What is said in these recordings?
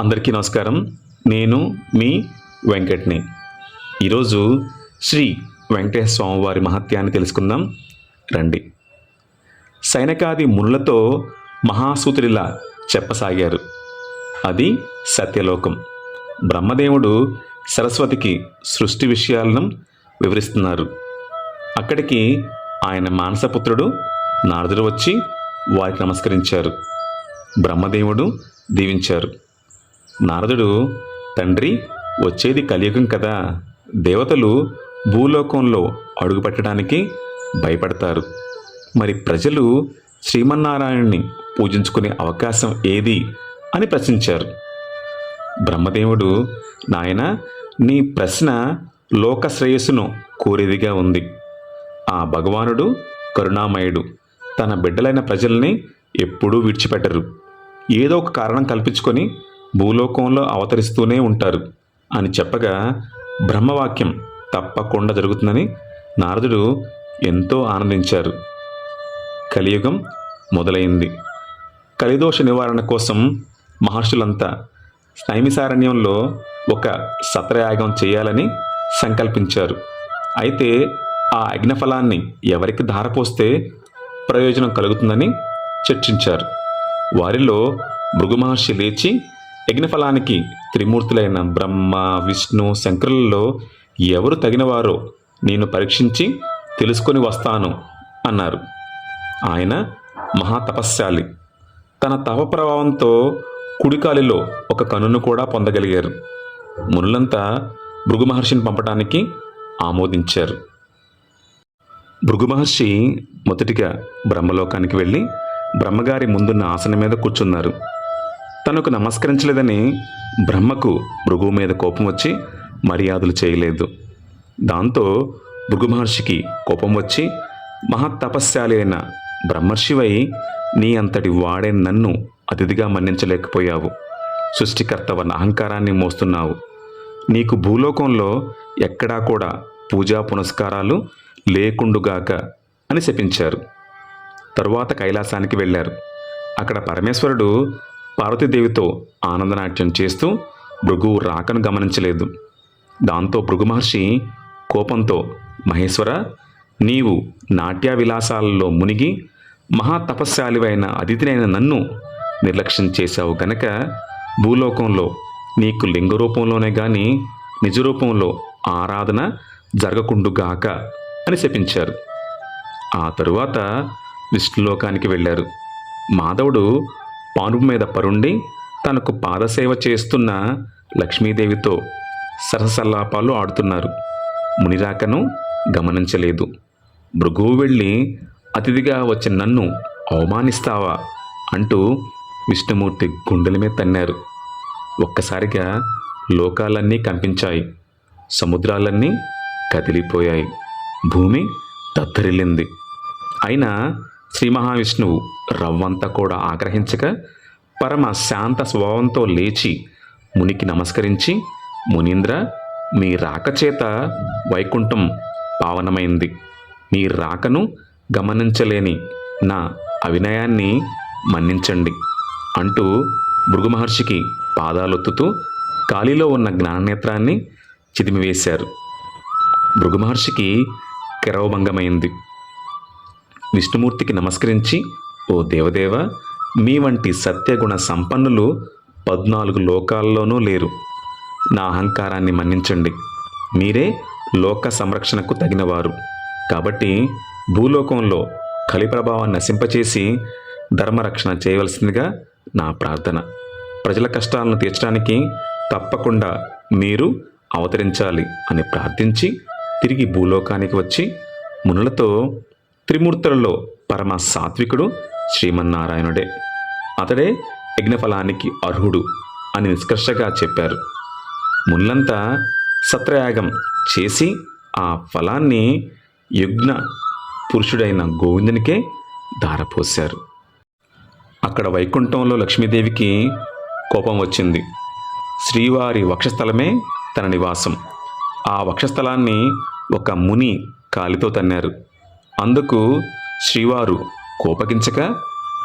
అందరికీ నమస్కారం. నేను మీ వెంకట్ని. ఈరోజు శ్రీ వెంకటేశ్వర స్వామి వారి మహత్యాన్ని తెలుసుకుందాం. రండి. సైనకాది మునులతో మహాసూతుడిలా చెప్పసాగారు. అది సత్యలోకం. బ్రహ్మదేవుడు సరస్వతికి సృష్టి విషయాలను వివరిస్తున్నారు. అక్కడికి ఆయన మానసపుత్రుడు నారదుడు వచ్చి వారికి నమస్కరించారు. బ్రహ్మదేవుడు దీవించారు. నారదుడు తండ్రి వచ్చేది కలియుగం కదా. దేవతలు భూలోకంలో అడుగుపెట్టడానికి భయపడతారు. మరి ప్రజలు శ్రీమన్నారాయణుని పూజించుకునే అవకాశం ఏది? అని ప్రశ్నించారు. బ్రహ్మదేవుడు నాయన నీ ప్రశ్న లోక శ్రేయస్సును కోరేదిగా ఉంది. ఆ భగవానుడు కరుణామయుడు. తన బిడ్డలైన ప్రజల్ని ఎప్పుడూ విడిచిపెట్టరు. ఏదో ఒక కారణం కల్పించుకొని భూలోకంలో అవతరిస్తూనే ఉంటారు అని చెప్పగా బ్రహ్మవాక్యం తప్పకుండా జరుగుతుందని నారదుడు ఎంతో ఆనందించారు. కలియుగం మొదలైంది. కలిదోష నివారణ కోసం మహర్షులంతా నైమిసారణ్యంలో ఒక సత్రయాగం చేయాలని సంకల్పించారు. అయితే ఆ అగ్నిఫలాన్ని ఎవరికి ధారపోస్తే ప్రయోజనం కలుగుతుందని చర్చించారు. వారిలో భృగు మహర్షి లేచి యజ్ఞఫలానికి త్రిమూర్తులైన బ్రహ్మ విష్ణు శంకరులలో ఎవరు తగినవారో నేను పరీక్షించి తెలుసుకొని వస్తాను అన్నారు. ఆయన మహాతపస్శాలి. తన తప ప్రభావంతో కుడికాలిలో ఒక కనును కూడా పొందగలిగారు. మునులంతా భృగు మహర్షిని పంపటానికి ఆమోదించారు. భృగు మహర్షి మొదటిగా బ్రహ్మలోకానికి వెళ్ళి బ్రహ్మగారి ముందున్న ఆసనం మీద కూర్చున్నారు. తనకు నమస్కరించలేదని బ్రహ్మకు భృగు మీద కోపం వచ్చి మర్యాదలు చేయలేదు. దాంతో భృగు మహర్షికి కోపం వచ్చి మహత్తపస్శాలి అయిన బ్రహ్మర్షివై నీ అంతటి వాడే నన్ను అతిథిగా మన్నించలేకపోయావు. సృష్టికర్తవన్న అహంకారాన్ని మోస్తున్నావు. నీకు భూలోకంలో ఎక్కడా కూడా పూజా పునస్కారాలు లేకుండుగాక అని శపించారు. తరువాత కైలాసానికి వెళ్ళారు. అక్కడ పరమేశ్వరుడు పార్వతీదేవితో ఆనందనాట్యం చేస్తూ భృగు రాకను గమనించలేదు. దాంతో భృగు మహర్షి కోపంతో మహేశ్వర నీవు నాట్య విలాసాలలో మునిగి మహాతపస్శాలివైన అతిథినైన నన్ను నిర్లక్ష్యం చేశావు గనక భూలోకంలో నీకు లింగ రూపంలోనే గాని నిజ రూపంలో ఆరాధన జరగకుండుగాక అని శపించారు. ఆ తరువాత విష్ణులోకానికి వెళ్ళారు. మాధవుడు పానుపు మీద పరుండి తనకు పాదసేవ చేస్తున్న లక్ష్మీదేవితో సరసల్లాపాలు ఆడుతున్నారు. మునిరాకను గమనించలేదు. భృగువు వెళ్ళి అతిథిగా వచ్చిన నన్ను అవమానిస్తావా అంటూ విష్ణుమూర్తి గుండెల మీద తన్నారు ఒక్కసారిగా లోకాలన్నీ కంపించాయి. సముద్రాలన్నీ కదిలిపోయాయి. భూమి దద్దరిల్లింది. అయినా శ్రీ మహావిష్ణువు రవ్వంతా కూడా ఆగ్రహించక పరమ శాంత స్వభావంతో లేచి మునికి నమస్కరించి మునీంద్ర మీ రాక చేత వైకుంఠం పావనమైంది. మీ రాకను గమనించలేని నా అవినయాన్ని మన్నించండి అంటూ భృగు మహర్షికి పాదాలొత్తుతూ కాలిలో ఉన్న జ్ఞాననేత్రాన్ని చిదిమివేశారు భృగు మహర్షికి కిరవభంగమైంది. విష్ణుమూర్తికి నమస్కరించి ఓ దేవదేవ మీ వంటి సత్యగుణ సంపన్నులు పద్నాలుగు లోకాల్లోనూ లేరు. నా అహంకారాన్ని మన్నించండి. మీరే లోక సంరక్షణకు తగినవారు. కాబట్టి భూలోకంలో కలి ప్రభావాన్ని నశింపచేసి ధర్మరక్షణ చేయవలసిందిగా నా ప్రార్థన. ప్రజల కష్టాలను తీర్చడానికి తప్పకుండా మీరు అవతరించాలి అని ప్రార్థించి తిరిగి భూలోకానికి వచ్చి మునులతో త్రిమూర్తులలో పరమ సాత్వికుడు శ్రీమన్నారాయణుడే. అతడే యజ్ఞఫలానికి అర్హుడు అని నిష్కర్షగా చెప్పారు. మున్లంతా సత్రయాగం చేసి ఆ ఫలాన్ని యజ్ఞ పురుషుడైన గోవిందునికే దారపోశారు అక్కడ వైకుంఠంలో లక్ష్మీదేవికి కోపం వచ్చింది. శ్రీవారి వక్షస్థలమే తన నివాసం. ఆ వక్షస్థలాన్ని ఒక ముని కాలితో తన్నారు. అందుకు శ్రీవారు కోపగించక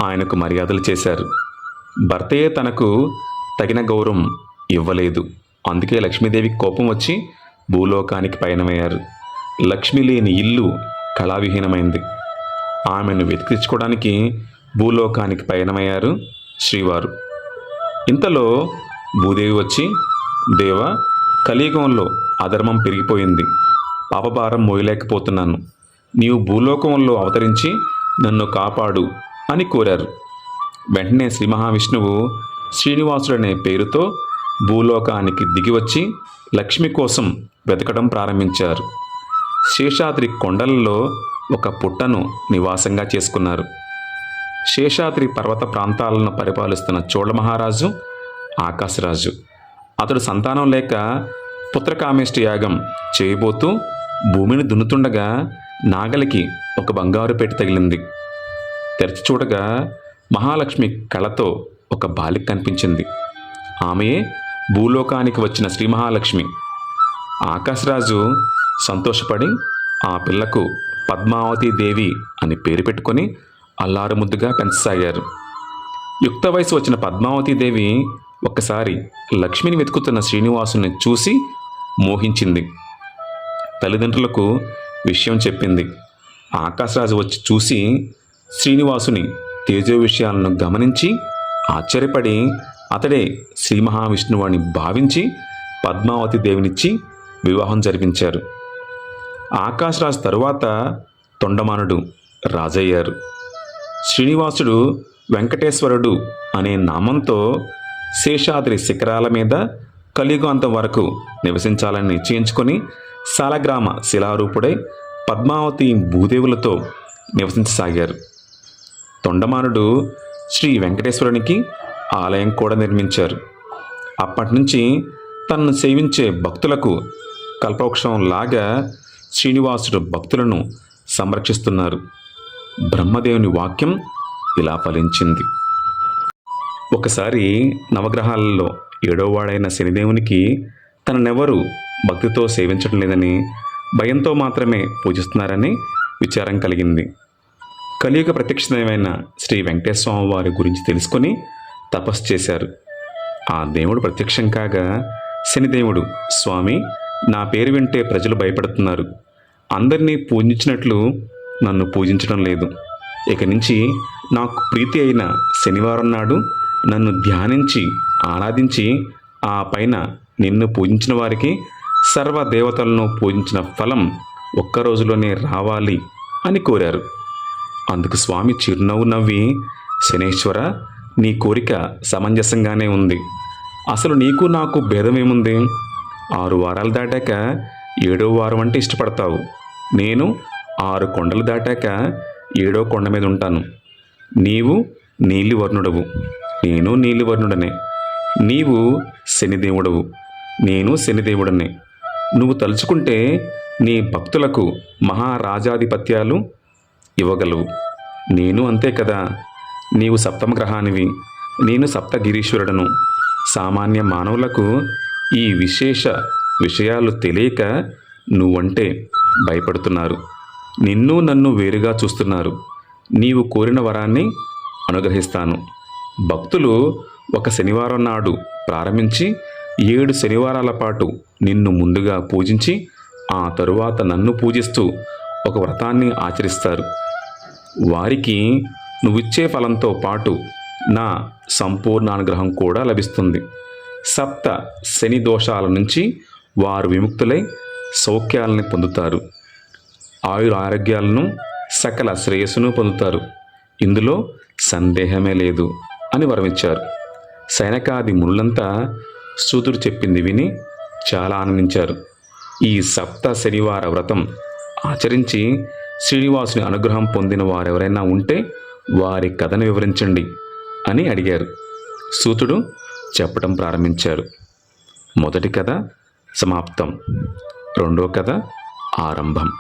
ఆయనకు మర్యాదలు చేశారు. భర్తయే తనకు తగిన గౌరవం ఇవ్వలేదు. అందుకే లక్ష్మీదేవికి కోపం వచ్చి భూలోకానికి పయనమయ్యారు. లక్ష్మి లేని ఇల్లు కళావిహీనమైంది. ఆమెను వెతికించుకోవడానికి భూలోకానికి పయనమయ్యారు శ్రీవారు. ఇంతలో భూదేవి వచ్చి దేవ కలియుగంలో అధర్మం పెరిగిపోయింది. పాపభారం మోయలేకపోతున్నాను. నీవు భూలోకంలో అవతరించి నన్ను కాపాడు అని కోరారు. వెంటనే శ్రీ మహావిష్ణువు శ్రీనివాసుడనే పేరుతో భూలోకానికి దిగివచ్చి లక్ష్మి కోసం వెతకడం ప్రారంభించారు. శేషాద్రి కొండలలో ఒక పుట్టను నివాసంగా చేసుకున్నారు. శేషాద్రి పర్వత ప్రాంతాలను పరిపాలిస్తున్న చోళమహారాజు ఆకాశరాజు. అతడు సంతానం లేక పుత్రకామేష్టి యాగం చేయబోతూ భూమిని దున్నుతుండగా నాగలికి ఒక బంగారు పెట్టి తగిలింది. తెరచి చూడగా మహాలక్ష్మి కళతో ఒక బాలిక కనిపించింది. ఆమెయే భూలోకానికి వచ్చిన శ్రీ మహాలక్ష్మి. ఆకాశరాజు సంతోషపడి ఆ పిల్లకు పద్మావతి దేవి అని పేరు పెట్టుకొని అల్లారుముద్దుగా పెంచసాగారు. యుక్త వయసు వచ్చిన పద్మావతి దేవి ఒక్కసారి లక్ష్మిని వెతుకుతున్న శ్రీనివాసుని చూసి మోహించింది. తల్లిదండ్రులకు విషయం చెప్పింది. ఆకాశరాజు వచ్చి చూసి శ్రీనివాసుని తేజో విషయాలను గమనించి ఆశ్చర్యపడి అతడే శ్రీ మహావిష్ణువు అని భావించి పద్మావతి దేవినిచ్చి వివాహం జరిపించారు. ఆకాశరాజు తరువాత తొండమానుడు రాజయ్యారు. శ్రీనివాసుడు వెంకటేశ్వరుడు అనే నామంతో శేషాద్రి శిఖరాల మీద కలియుగాంతం వరకు నివసించాలని నిశ్చయించుకొని సాలగ్రామ శిలారూపుడై పద్మావతి భూదేవులతో నివసించసాగారు. తొండమానుడు శ్రీ వెంకటేశ్వరునికి ఆలయం కూడా నిర్మించారు. అప్పటి నుంచి తనను సేవించే భక్తులకు కల్పవృక్షం లాగా శ్రీనివాసుడు భక్తులను సంరక్షిస్తున్నారు. బ్రహ్మదేవుని వాక్యం ఇలా ఫలించింది. ఒకసారి నవగ్రహాలలో ఏడోవాడైన శనిదేవునికి తననెవరూ భక్తితో సేవించడం లేదని భయంతో మాత్రమే పూజిస్తున్నారని విచారం కలిగింది. కలియుగ ప్రత్యక్షమైన శ్రీ వెంకటేశ్వర వారి గురించి తెలుసుకొని తపస్సు చేశారు. ఆ దేవుడు ప్రత్యక్షం కాగా శనిదేవుడు స్వామి నా పేరు వింటే ప్రజలు భయపడుతున్నారు. అందరినీ పూజించినట్లు నన్ను పూజించడం లేదు. ఇక నుంచి నాకు ప్రీతి అయిన శనివారం నాడు నన్ను ధ్యానించి ఆరాధించి ఆ పైన నిన్ను పూజించిన వారికి సర్వ దేవతలను పూజించిన ఫలం ఒక్క రోజులోనే రావాలి అని కోరారు. అందుకు స్వామి చిరునవ్వు నవ్వి శనేశ్వర నీ కోరిక సమంజసంగానే ఉంది. అసలు నీకు నాకు భేదమేముంది? ఆరు వారాలు దాటాక ఏడో వారం అంటే ఇష్టపడతావు. నేను ఆరు కొండలు దాటాక ఏడో కొండ మీద ఉంటాను. నీవు నీలి వర్ణుడవు నేను నీలివర్ణుడనే. నీవు శనిదేవుడవు. నేను శనిదేవుడనే. నువ్వు తలుచుకుంటే నీ భక్తులకు మహారాజాధిపత్యాలు ఇవ్వగలవు. నేను అంతే కదా. నీవు సప్తమ గ్రహానివి నేను సప్తగిరీశ్వరుడను. సామాన్య మానవులకు ఈ విశేష విషయాలు తెలియక నువ్వంటే భయపడుతున్నారు. నిన్ను నన్ను వేరుగా చూస్తున్నారు. నీవు కోరిన వరాన్ని అనుగ్రహిస్తాను. భక్తులు ఒక శనివారం నాడు ప్రారంభించి ఏడు శనివారాల పాటు నిన్ను ముందుగా పూజించి ఆ తరువాత నన్ను పూజిస్తూ ఒక వ్రతాన్ని ఆచరిస్తారు. వారికి నువ్విచ్చే ఫలంతో పాటు నా సంపూర్ణ అనుగ్రహం కూడా లభిస్తుంది. సప్త శని దోషాల నుంచి వారు విముక్తులై సౌఖ్యాలని పొందుతారు. ఆయుర ఆరోగ్యాలను సకల శ్రేయస్సును పొందుతారు. ఇందులో సందేహమే లేదు అని వరమిచ్చారు. సైనకాది మునులంతా సూతుడు చెప్పింది విని చాలా ఆనందించారు. ఈ సప్త శనివార వ్రతం ఆచరించి శ్రీనివాసుని అనుగ్రహం పొందిన వారెవరైనా ఉంటే వారి కథను వివరించండి అని అడిగారు. సూతుడు చెప్పడం ప్రారంభించారు. మొదటి కథ సమాప్తం. రెండో కథ ఆరంభం.